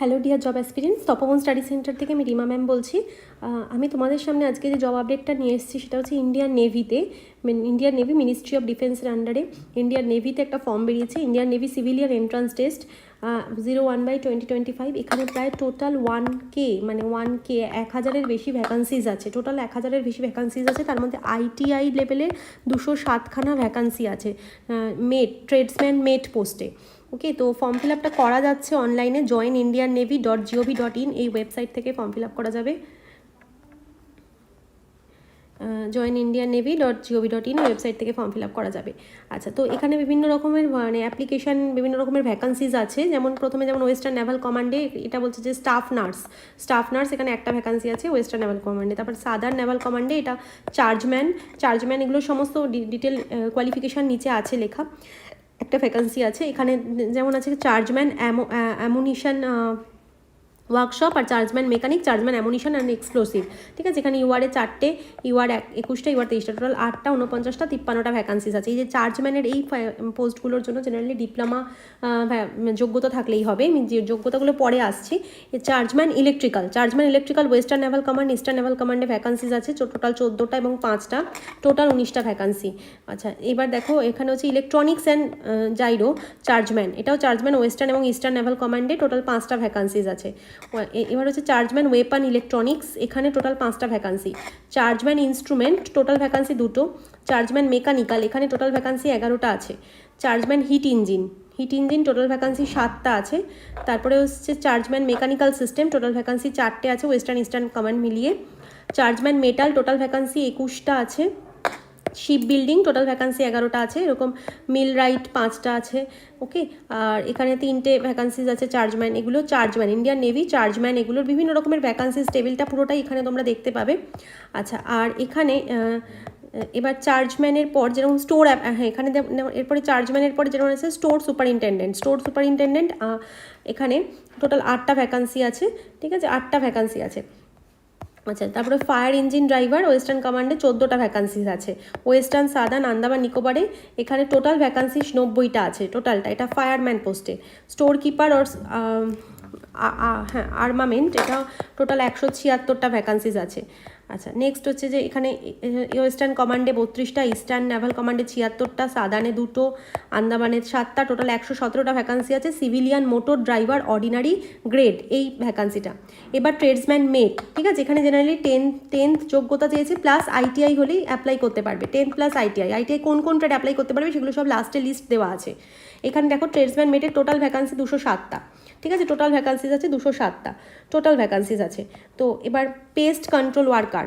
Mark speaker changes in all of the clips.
Speaker 1: Hello dear job aspirants Tapoban study centre থেকে আমি Rima ma'am বলছি। আমি তোমাদের সামনে আজকে যে জব আপডেটটা নিয়ে এসেছি, সেটা হচ্ছে ইন্ডিয়ান নেভিতে ইন্ডিয়ান নেভি মিনিস্ট্রি অফ ডিফেন্সের আন্ডারে ইন্ডিয়ান নেভিতে একটা ফর্ম বেরিয়েছে Indian navy civilian entrance test zero one by twenty twenty five এখানে প্রায় টোটাল ওয়ান কে মানে ওয়ান কে এক হাজারের বেশি ভ্যাকান্সিজ আছে। টোটাল এক হাজারের বেশি ভ্যাকান্সিজ আছে। তার মধ্যে আইটিআই লেভেলের দুশো সাতখানা ভ্যাকান্সি আছে মেট ট্রেডসম্যান মেট পোস্টে ওকে তো ফর্ম ফিল আপটা করা যাচ্ছে অনলাইনে join Indian navy dot GOV dot in এই ওয়েবসাইট থেকে ফর্ম ফিল আপ করা যাবে। Join Indian navy dot GOV dot in website থেকে ফর্ম ফিল আপ করা যাবে। আচ্ছা তো এখানে বিভিন্ন রকমের মানে অ্যাপ্লিকেশান বিভিন্ন রকমের ভ্যাকান্সিজ আছে। যেমন প্রথমে যেমন ওয়েস্টার্ন নেভাল কমান্ডে এটা বলছে যে স্টাফ নার্স স্টাফ নার্স এখানে একটা ভ্যাকান্সি আছে ওয়েস্টার্ন নেভাল কমান্ডে তারপর সাদার্ন নেভাল কমান্ডে এটা চার্জম্যান চার্জম্যান এগুলো সমস্ত ডিটেল কোয়ালিফিকেশান নিচে আছে লেখা। একটা ভ্যাকান্সি আছে। এখানে যেমন আছে chargeman ammo ammunition workshop R chargeman mechanic chargeman ammunition and explosive ঠিক আছে? এখানে ইউআরে চারটে ইউআর এক, একুশটা ইউআর তেইশটা টোটাল আটটা উনপঞ্চাশটা তিপ্পান্নটা ভ্যাকান্সিস আছে। এই যে চার্জম্যানের এই পোস্টগুলোর জন্য জেনারেলি ডিপ্লোমা যোগ্যতা থাকলেই হবে। আমি যে যোগ্যতাগুলো পরে আসছি chargeman electrical chargeman electrical western naval command eastern naval কমান্ডে vacancies আছে। টোটাল চোদ্দোটা এবং পাঁচটা টোটাল উনিশটা ভ্যাকান্সি আচ্ছা এবার দেখো, এখানে হচ্ছে ইলেকট্রনিক্স অ্যান্ড জাইরো চার্জম্যান এটাও চার্জম্যান ওয়েস্টার্ন এবং ইস্টার্ন নেভাল কমান্ডে টোটাল পাঁচটা ভ্যাকান্সিস আছে। এবার হচ্ছে চার্জম্যান ওয়েপান ইলেকট্রনিক্স এখানে টোটাল পাঁচটা vacancy chargeman instrument total vacancy দুটো। চার্জম্যান মেকানিক্যাল এখানে টোটাল ভ্যাকান্সি এগারোটা আছে। Chargeman heat engine heat engine total vacancy সাতটা আছে। তারপরে হচ্ছে chargeman mechanical system total vacancy চারটে আছে ওয়েস্টার্ন ইস্টার্ন কমান্ড মিলিয়ে। চার্জম্যান মেটাল টোটাল ভ্যাকান্সি একুশটা আছে। শিপ বিল্ডিং, টোটাল ভ্যাকান্সি এগারোটা আছে, এরকম মিল রাইট পাঁচটা আছে, ওকে? আর এখানে তিনটে ভ্যাকান্সিজ আছে, চার্জম্যান, এগুলো চার্জম্যান, ইন্ডিয়ান নেভি, চার্জম্যান, এগুলোর বিভিন্ন রকমের ভ্যাকান্সিজ টেবিলটা পুরোটাই এখানে তোমরা দেখতে পাবে। আচ্ছা আর এখানে এবার চার্জম্যানের পর যেরকম স্টোর হ্যাঁ এখানে দেখ- যেমন এরপরে চার্জম্যানের পরে যেরকম আছে, স্টোর সুপারিনটেন্ডেন্ট স্টোর সুপারিনটেন্ডেন্ট এখানে টোটাল আটটা ভ্যাকান্সি আছে, ঠিক আছে? আটটা ভ্যাকান্সি আছে। আচ্ছা তারপরে ফায়ার ইঞ্জিন ড্রাইভার ওয়েস্টার্ন কমান্ডে চোদ্দোটা ভ্যাকান্সিস আছে। ওয়েস্টার্ন সাদান আন্দামান, নিকোবরে এখানে টোটাল ভ্যাকান্সিস নব্বইটা আছে টোটালটা এটা ফায়ারম্যান পোস্টে স্টোর কিপার ওর হ্যাঁ আর্মামেন্ট এটা টোটাল একশো ছিয়াত্তরটা ভ্যাকান্সিস আছে। আচ্ছা নেক্সট হচ্ছে যে এখানে ওয়েস্টার্ন কমান্ডে বত্রিশটা ইস্টার্ন নেভাল কমান্ডে ছিয়াত্তরটা সাদানে দুটো আন্দামানে সাতটা টোটাল একশো সতেরোটা ভ্যাকান্সি আছে civilian motor driver ordinary grade এই ভ্যাকান্সিটা এবার ট্রেডসম্যান মেট ঠিক আছে? এখানে জেনারেলি টেন্থ টেন্থ যোগ্যতা চেয়েছে প্লাস আইটিআই হলেই অ্যাপ্লাই করতে পারবে টেন্থ প্লাস আইটিআই আইটিআই কোন কোন ট্রেড অ্যাপ্লাই করতে পারবে সেগুলো সব লাস্টে লিস্ট দেওয়া আছে। এখানে দেখো ট্রেডসম্যান মেটের টোটাল ভ্যাকান্সি দুশো সাতটা। ঠিক আছে? টোটাল ভ্যাকান্সিজ আছে দুশো সাতটা। টোটাল ভ্যাকান্সিজ আছে। তো এবার পেস্ট কন্ট্রোল ওয়ার্কার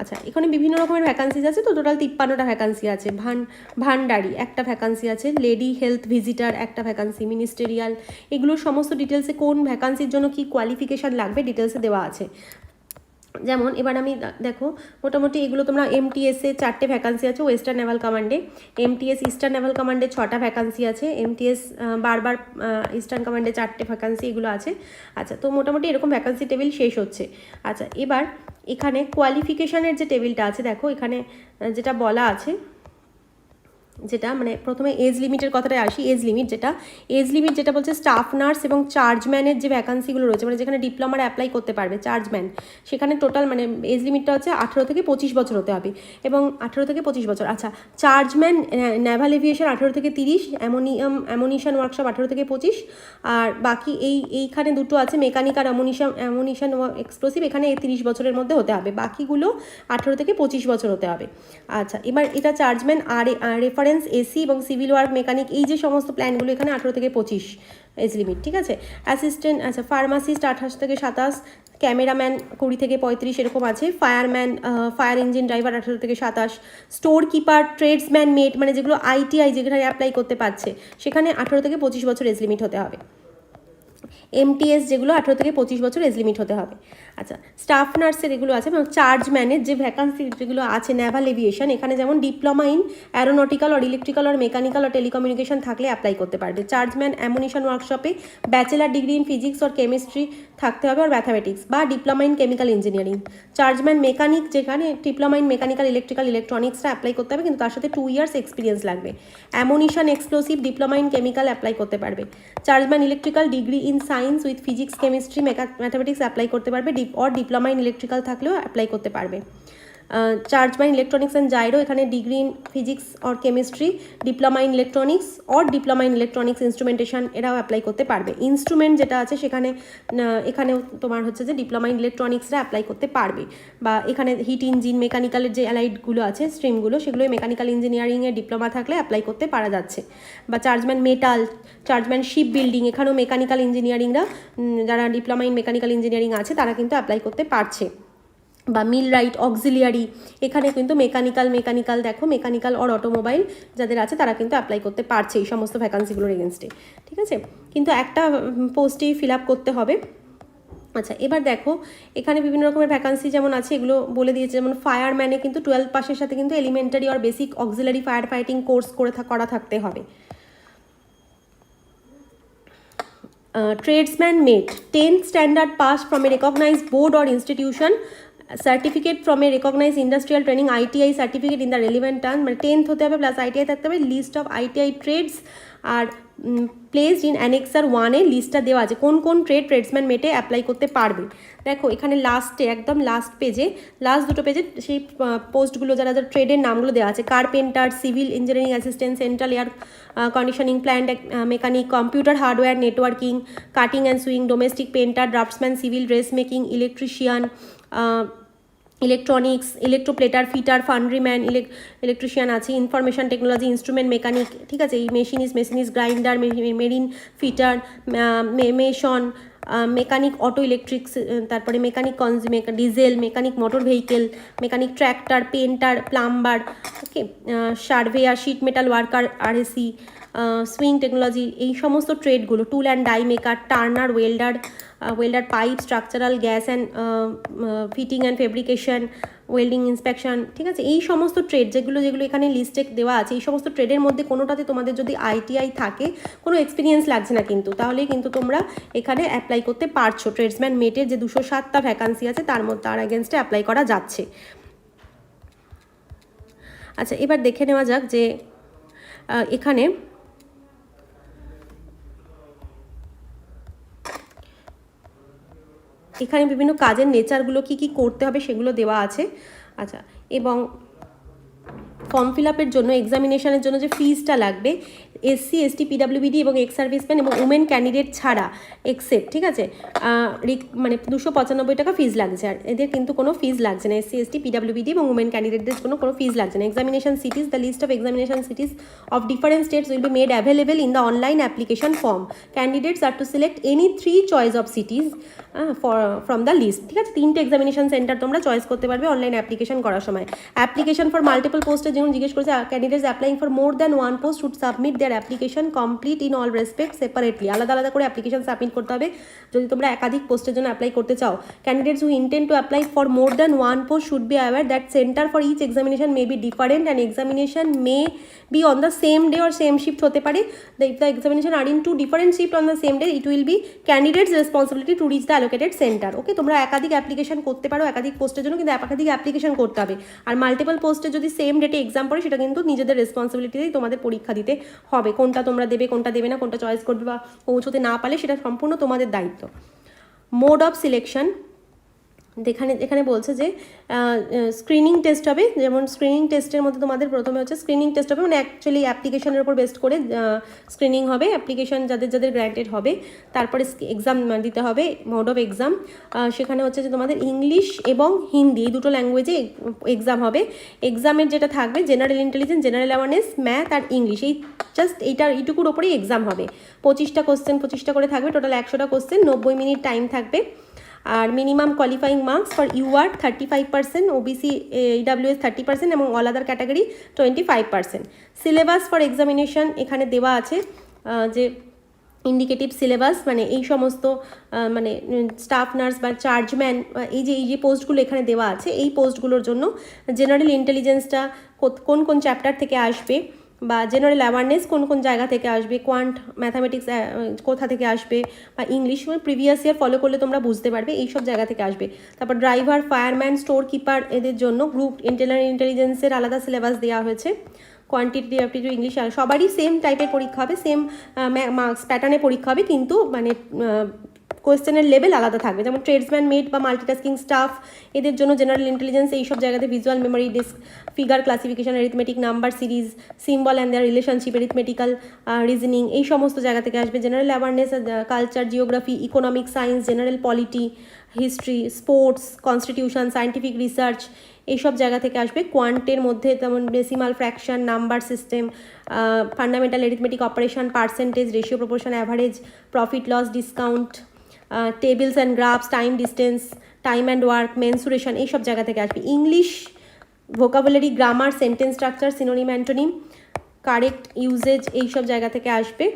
Speaker 1: আচ্ছা এখানে বিভিন্ন রকমের ভ্যাকান্সিজ আছে তো? টোটাল তিপ্পান্নটা ভ্যাকান্সি আছে। ভান, ভান্ডারি, একটা ভ্যাকান্সি আছে। লেডি হেলথ ভিজিটার একটা ভ্যাকান্সি মিনিস্টেরিয়াল এগুলোর সমস্ত ডিটেলসে কোন ভ্যাকান্সির জন্য কি কোয়ালিফিকেশান লাগবে ডিটেলসে দেওয়া আছে। যেমন, এবার আমি দেখো, মোটামুটি এগুলো তোমরা এমটিএসে চারটে ভ্যাকান্সি আছে ওয়েস্টার্ন নেভাল কমান্ডে এমটিএস ইস্টার্ন নেভাল কমান্ডে ছটা ভ্যাকান্সি আছে এমটিএস বারবার ইস্টার্ন কমান্ডে চারটে ভ্যাকান্সি এগুলো আছে। আচ্ছা তো মোটামুটি এরকম ভ্যাকান্সি টেবিল শেষ হচ্ছে। আচ্ছা এবার এখানে কোয়ালিফিকেশানের যে টেবিলটা আছে, দেখো, এখানে যেটা বলা আছে যেটা মানে প্রথমে এজ লিমিটের কথাটায় আসি এজ লিমিট যেটা। এজ লিমিট যেটা বলছে স্টাফ নার্স এবং চার্জম্যানের যে ভ্যাকান্সিগুলো রয়েছে মানে যেখানে ডিপ্লোমার অ্যাপ্লাই করতে পারবে চার্জম্যান সেখানে টোটাল মানে এজ লিমিটটা হচ্ছে আঠেরো থেকে পঁচিশ বছর হতে হবে। এবং আঠেরো থেকে পঁচিশ বছর আচ্ছা চার্জম্যান নেভাল এভিয়েশন আঠেরো থেকে তিরিশ, অ্যামোনিয়াম, অ্যামোনিশন ওয়ার্কশপ আঠেরো থেকে পঁচিশ, আর বাকি এই, এইখানে দুটো আছে মেকানিক আর অ্যামোনিশন অ্যামোনিশন এক্সপ্লোসিভ এখানে তিরিশ বছরের মধ্যে হতে হবে, বাকিগুলো আঠেরো থেকে পঁচিশ বছর হতে হবে। আচ্ছা এবার এটা চার্জম্যান আর রেফারেন্স এসি এবং সিভিল ওয়ার্ক, মেকানিক, এই যে সমস্ত প্ল্যানগুলো এখানে আঠেরো থেকে পঁচিশ এজ লিমিট, ঠিক আছে? অ্যাসিস্ট্যান্ট আচ্ছা ফার্মাসিস্ট আঠাশ থেকে সাতাশ, ক্যামেরাম্যান কুড়ি থেকে পঁয়ত্রিশ, এরকম আছে, ফায়ারম্যান ফায়ার ইঞ্জিন ড্রাইভার আঠেরো থেকে সাতাশ স্টোর কিপার ট্রেডসম্যান মেট মানে যেগুলো আইটিআই যেখানে অ্যাপ্লাই করতে পারছে, সেখানে আঠেরো থেকে পঁচিশ বছর এজ লিমিট হতে হবে। এমটিএস যেগুলো আঠেরো থেকে পঁচিশ বছর এজ লিমিট হতে হবে। আচ্ছা স্টাফ নার্সের এগুলো আছে এবং চার্জম্যানের যে ভ্যাকান্সি যেগুলো আছে নেভাল এভিয়েশন এখানে যেমন ডিপ্লোমা ইন অ্যারোনটিক্যাল আর ইলেকট্রিক্যাল আর মেকানিক্যাল আর টেলিকমিউনিকেশন থাকলে অ্যাপ্লাই করতে পারবে। চার্জ ম্যান অ্যামুনিশন ওয়ার্কশপে ব্যাচেলার ডিগ্রি ইন ফিজিক্স আর কেমিস্ট্রি থাকতে হবে আর ম্যাথামেটিক্স বা diploma in chemical engineering chargeman mechanic যেখানে ডিপ্লোমা ইন মেকানিক্যাল ইলেকট্রিক্যাল ইলেকট্রনিক্সটা অ্যাপ্লাই করতে হবে, কিন্তু তার সাথে টু ইয়ার্স এক্সপিরিয়েন্স লাগবে। Ammunition explosive diploma in chemical apply করতে পারবে। Chargeman electrical degree in science with physics chemistry mathematics apply করতে পারবে dip or diploma in electrical থাকলেও অ্যাপ্লাই করতে পারবে। Charge by electronics and gyro এখানে degree in physics or chemistry diploma in electronics or diploma in electronics instrumentation এরাও apply করতে পারবে। Instrument যেটা আছে সেখানে এখানেও তোমার হচ্ছে যে ডিপ্লোমা ইন ইলেকট্রনিক্সরা অ্যাপ্লাই করতে পারবে। বা এখানে হিট ইঞ্জিন মেকানিক্যালের যে অ্যালাইডগুলো আছে স্ট্রিমগুলো সেগুলো মেকানিক্যাল ইঞ্জিনিয়ারিংয়ের ডিপ্লোমা থাকলে অ্যাপ্লাই করতে পারা যাচ্ছে। বা chargeman metal chargeman ship building এখানেও মেকানিক্যাল ইঞ্জিনিয়ারিংরা যারা ডিপ্লোমা ইন মেকানিক্যাল ইঞ্জিনিয়ারিং আছে, তারা কিন্তু অ্যাপ্লাই করতে পারছে। বা মিল রাইট, অক্সিলিয়ারি, এখানে কিন্তু মেকানিক্যাল মেকানিক্যাল দেখো, মেকানিক্যাল অর অটোমোবাইল যাদের আছে তারা কিন্তু অ্যাপ্লাই করতে পারছে এই সমস্ত ভ্যাকান্সিগুলোর এগেনস্টে ঠিক আছে? কিন্তু একটা পোস্টেই ফিল আপ করতে হবে। আচ্ছা এবার দেখো, এখানে বিভিন্ন রকমের ভ্যাকান্সি যেমন আছে, এগুলো বলে দিয়েছে, যেমন ফায়ারম্যানে কিন্তু টুয়েলভ পাসের সাথে কিন্তু এলিমেন্টারি আর basic auxiliary fire fighting course করে করা থাকতে হবে। Tradesman mate 10th standard pass from a recognized board or institution certificate from a recognise industrial training ITI certificate in the relevant term. মানে টেন্থ হতে হবে প্লাস আইটিআই থাকতে হবে। List of ITI trades are placed in annexure ওয়ানে লিস্টটা দেওয়া আছে। কোন কোন ট্রেড ট্রেডসম্যান মেটে অ্যাপ্লাই করতে পারবে? দেখো, এখানে লাস্টে একদম লাস্ট পেজে লাস্ট দুটো পেজে সেই পোস্টগুলো যারা যারা ট্রেডের নামগুলো দেওয়া আছে carpenter civil engineering assistant central air conditioning plant mechanic computer hardware networking cutting and sewing domestic painter draughtsman civil dress making electrician electronics electroplater fitter foundryman electrician আছে ইনফরমেশন টেকনোলজি ইনস্ট্রুমেন্ট মেকানিক ঠিক আছে? এই machinist machinist grinder marine fitter mason mechanic auto electrics তারপরে mechanic consume diesel mechanic motor vehicle mechanic tractor painter plumber okay surveyor sheet metal worker RAC sewing technology এই সমস্ত ট্রেডগুলো tool and die maker turner welder welder pipe structural gas and fitting and fabrication welding inspection ঠিক আছে? এই সমস্ত trade যেগুলো যেগুলো এখানে লিস্টে দেওয়া আছে, এই সমস্ত ট্রেডের মধ্যে কোনোটাতে তোমাদের যদি আইটিআই থাকে, কোনো এক্সপিরিয়েন্স লাগছে না কিন্তু, তাহলেই কিন্তু তোমরা এখানে অ্যাপ্লাই করতে পারছ। ট্রেডসম্যান মেটের যে দুশো সাতটা ভ্যাকান্সি আছে, তার মধ্যে, তার অ্যাগেনস্টে অ্যাপ্লাই করা যাচ্ছে। আচ্ছা এবার দেখে নেওয়া যাক যে এখানে এখানে বিভিন্ন কাজের নেচারগুলো কি কি করতে হবে সেগুলো দেওয়া আছে। আচ্ছা এবং ফর্ম ফিল আপের জন্য এক্সামিনেশনের জন্য যে ফিজটা লাগবে এসসি এসটি পিডাব্লিউবিডি এবং এক্স সার্ভিসম্যান এবং উমেন ক্যান্ডিডেট ছাড়া এক্সেপ্ট ঠিক আছে? মানে দুশো পঁচানব্বই টাকা ফিজ লাগছে, আর এদের কিন্তু কোনো ফিজ লাগছে না এসসি এসটি পিডাব্লিউবিডি এবং উমেন ক্যান্ডিডেটদের কোনো কোনো ফিজ লাগছে না। Examination cities the list of examination cities of different states will be made available in the online application form candidates are to select any three choice of for from the list ঠিক আছে? তিনটে examination centre তোমরা choice করতে পারবে online application করার সময়। Application for multiple পোস্টে যেমন জিজ্ঞেস করেছে candidates applying for more than one post should submit their application complete in all respect separately আলাদা আলাদা করে অ্যাপ্লিকেশন সাবমিট করতে হবে। যদি তোমরা একাধিক পোস্টের জন্য অ্যাপ্লাই করতে চাও candidates who intent to apply for more than one post should be aware that centre for each examination may be different and examination may be on the same day or same shift হতে পারে। If the examination are in two different shift on the same day it will be candidates responsibility to reach the allocated centre okay তোমরা একাধিক application করতে পারো, একাধিক পোস্টের জন্য, কিন্তু একাধিক অ্যাপ্লিকেশন করতে হবে। আর মাল্টিপল পোস্টে যদি সেম ডেটে এক্সাম পড়ে সেটা কিন্তু নিজেদের রেসপন্সিবিলিটিতেই তোমাদের পরীক্ষা দিতে হবে। কোনটা তোমরা দেবে, কোনটা দেবে না, কোনটা চয়েস করবে বা পৌঁছতে না পারলে সেটা সম্পূর্ণ তোমাদের দায়িত্ব। মোড অফ সিলেকশন এখানে এখানে বলছে যে স্ক্রিনিং টেস্ট হবে। যেমন স্ক্রিনিং টেস্টের মধ্যে তোমাদের প্রথমে হচ্ছে স্ক্রিনিং টেস্ট হবে। মানে অ্যাকচুয়ালি অ্যাপ্লিকেশনের উপর বেস্ট করে স্ক্রিনিং হবে। অ্যাপ্লিকেশন যাদের যাদের গ্র্যান্টেড হবে, তারপরে এক্সাম দিতে হবে মোড অফ এক্সাম সেখানে হচ্ছে যে তোমাদের ইংলিশ এবং হিন্দি এই দুটো ল্যাঙ্গুয়েজে এক্সাম হবে। এক্সামের যেটা থাকবে general intelligence general awareness math আর ইংলিশ এই জাস্ট এইটার, এইটুকুর ওপরেই এক্সাম হবে। পঁচিশটা কোশ্চেন পঁচিশটা করে থাকবে। টোটাল একশোটা কোশ্চেন নব্বই মিনিট টাইম থাকবে। আর minimum qualifying marks for UR thirty five percent OBC EWS thirty percent এবং all other category twenty five percent syllabus for examination এখানে দেওয়া আছে যে ইন্ডিকেটিভ সিলেবাস মানে এই সমস্ত মানে স্টাফ নার্স বা চার্জম্যান এই যে এই যে পোস্টগুলো এখানে দেওয়া আছে, এই পোস্টগুলোর জন্য জেনারেল ইন্টেলিজেন্সটা কোন কোন চ্যাপ্টার থেকে আসবে বা জেনারেল অ্যাওয়ারনেস কোন কোন জায়গা থেকে আসবে কোয়ান্ট ম্যাথামেটিক্স কোথা থেকে আসবে বা ইংলিশ প্রিভিয়াস ইয়ার ফলো করলে তোমরা বুঝতে পারবে এই সব জায়গা থেকে আসবে। তারপর ড্রাইভার ফায়ারম্যান স্টোর কিপার এদের জন্য গ্রুপ ইন্টেলার ইন্টেলিজেন্সের আলাদা সিলেবাস দেওয়া হয়েছে। কোয়ান্টিটি অ্যাপটিটিউড ইংলিশ সবারই সেম টাইপের পরীক্ষা হবে সেম মার্কস প্যাটার্নে পরীক্ষা হবে, কিন্তু মানে কোয়েশ্চেনের লেভেল আলাদা থাকবে। যেমন ট্রেডসম্যান মেড বা মাল্টিটাস্কিং স্টাফ এদের জন্য জেনারেল ইন্টেলিজেন্স এইসব জায়গাতে visual memory disc figure classification arithmetic number series symbol and their relationship arithmetical reasoning এই সমস্ত জায়গা থেকে আসবে। General awareness culture geography economic science general polity history sports constitution scientific research এইসব জায়গা থেকে আসবে। কোয়ান্টের মধ্যে যেমন decimal fraction number system fundamental arithmetic operation percentage ratio proportion average profit loss discount tables and graphs time distance time and work mensuration এইসব জায়গা থেকে আসবে। English vocabulary grammar sentence structure synonym antonym correct usage এইসব জায়গা থেকে আসবে।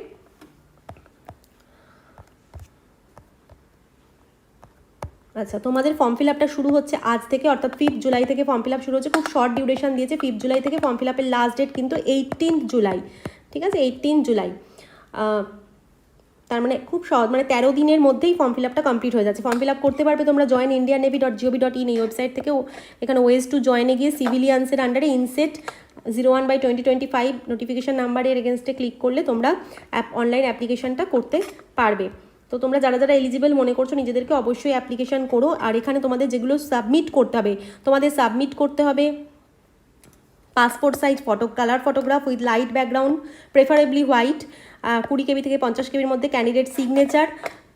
Speaker 1: আচ্ছা তোমাদের ফর্ম ফিল আপটা শুরু হচ্ছে আজ থেকে, অর্থাৎ ফিফথ জুলাই থেকে ফর্ম ফিল আপ শুরু হচ্ছে। খুব শর্ট ডিউরেশন দিয়েছে। ফিফথ জুলাই থেকে ফর্ম ফিল আপের লাস্ট ডেট কিন্তু এইটিন জুলাই ঠিক আছে? এইটিন জুলাই তার মানে খুব সহজ মানে তেরো দিনের মধ্যেই ফর্ম ফিল আপটা কমপ্লিট হয়ে যাচ্ছে। ফর্ম ফিল আপ করতে পারবে তোমরা join India navy dot GOV dot in এই ওয়েবসাইট থেকে এখানে ওয়েজ টু জয়েনে গিয়ে সিভিলিয়ান্সের আন্ডারে INCET zero one by twenty twenty five notification নাম্বারের এগেনস্টে ক্লিক করলে তোমরা অ্যাপ অনলাইন অ্যাপ্লিকেশনটা করতে পারবে। তো তোমরা যারা যারা এলিজিবল মনে করছ, নিজেদেরকে অবশ্যই অ্যাপ্লিকেশন করো। আর এখানে তোমাদের যেগুলো সাবমিট করতে হবে, তোমাদের সাবমিট করতে হবে passport size photo colour photograph with light background preferably white কুড়ি কেবি থেকে পঞ্চাশ কেবির মধ্যে candidate signature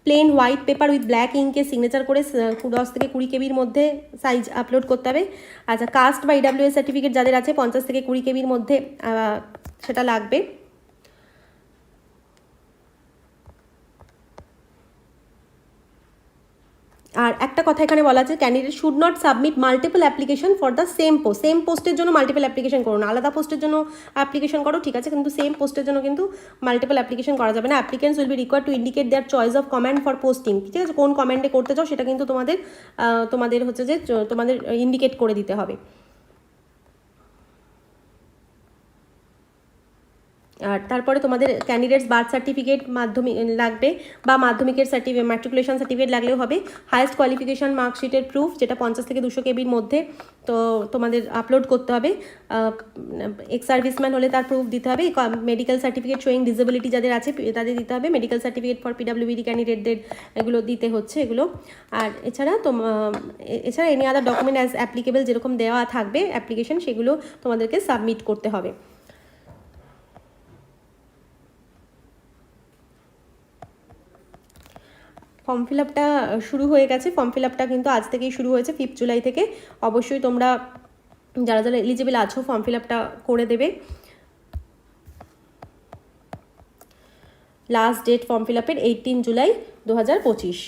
Speaker 1: plain white paper with black ইঙ্কে signature করে দশ থেকে কুড়ি কেবির মধ্যে সাইজ আপলোড করতে হবে। আচ্ছা কাস্ট বা ইডাব্লিউএস সার্টিফিকেট যাদের আছে, পঞ্চাশ থেকে কুড়ি কেবির মধ্যে সেটা লাগবে। আর একটা কথা এখানে বলা আছে candidate should not submit multiple application for the same post same পোস্টের জন্য মাল্টিপল অ্যাপ্লিকেশন করুন আলাদা পোস্টের জন্য অ্যাপ্লিকেশন করো, ঠিক আছে, কিন্তু সেম পোস্টের জন্য কিন্তু মাল্টিপল অ্যাপ্লিকেশন করা যাবে না। Applicants will be require to indicate their choice of comment for posting ঠিক আছে, কোন কমেন্টে করতে চাও সেটা কিন্তু তোমাদের তোমাদের হচ্ছে যে, তোমাদের ইন্ডিকেট করে দিতে হবে। আর তারপরে তোমাদের ক্যান্ডিডেটস বার্থ সার্টিফিকেট মাধ্যমিক লাগবে বা মাধ্যমিকের সার্টিফিকেট ম্যাট্রিকুলেশন সার্টিফিকেট লাগলেও হবে। হায়েস্ট কোয়ালিফিকেশান মার্কশিটের প্রুফ যেটা পঞ্চাশ থেকে দুশো কেবির মধ্যে, তো তোমাদের আপলোড করতে হবে। এক্স সার্ভিসম্যান হলে তার প্রুফ দিতে হবে। মেডিকেল সার্টিফিকেট শোয়িং ডিসেবিলিটি যাদের আছে তাদের দিতে হবে। মেডিকেল সার্টিফিকেট ফর পিডাব্লিউবিডি ক্যান্ডিডেটদের এগুলো দিতে হচ্ছে এগুলো। আর এছাড়া তো এছাড়া any other document as applicable যেরকম দেওয়া থাকবে অ্যাপ্লিকেশন সেগুলো তোমাদেরকে সাবমিট করতে হবে। ফর্ম ফিল আপটা শুরু হয়ে গেছে। ফর্ম ফিল আপটা কিন্তু আজ থেকেই শুরু হয়েছে ফিফথ জুলাই থেকে। অবশ্যই তোমরা যারা যারা এলিজিবল আছো ফর্ম ফিল আপটা করে দেবে। লাস্ট ডেট ফর্ম ফিল আপের এইটিন জুলাই দু হাজার পঁচিশ।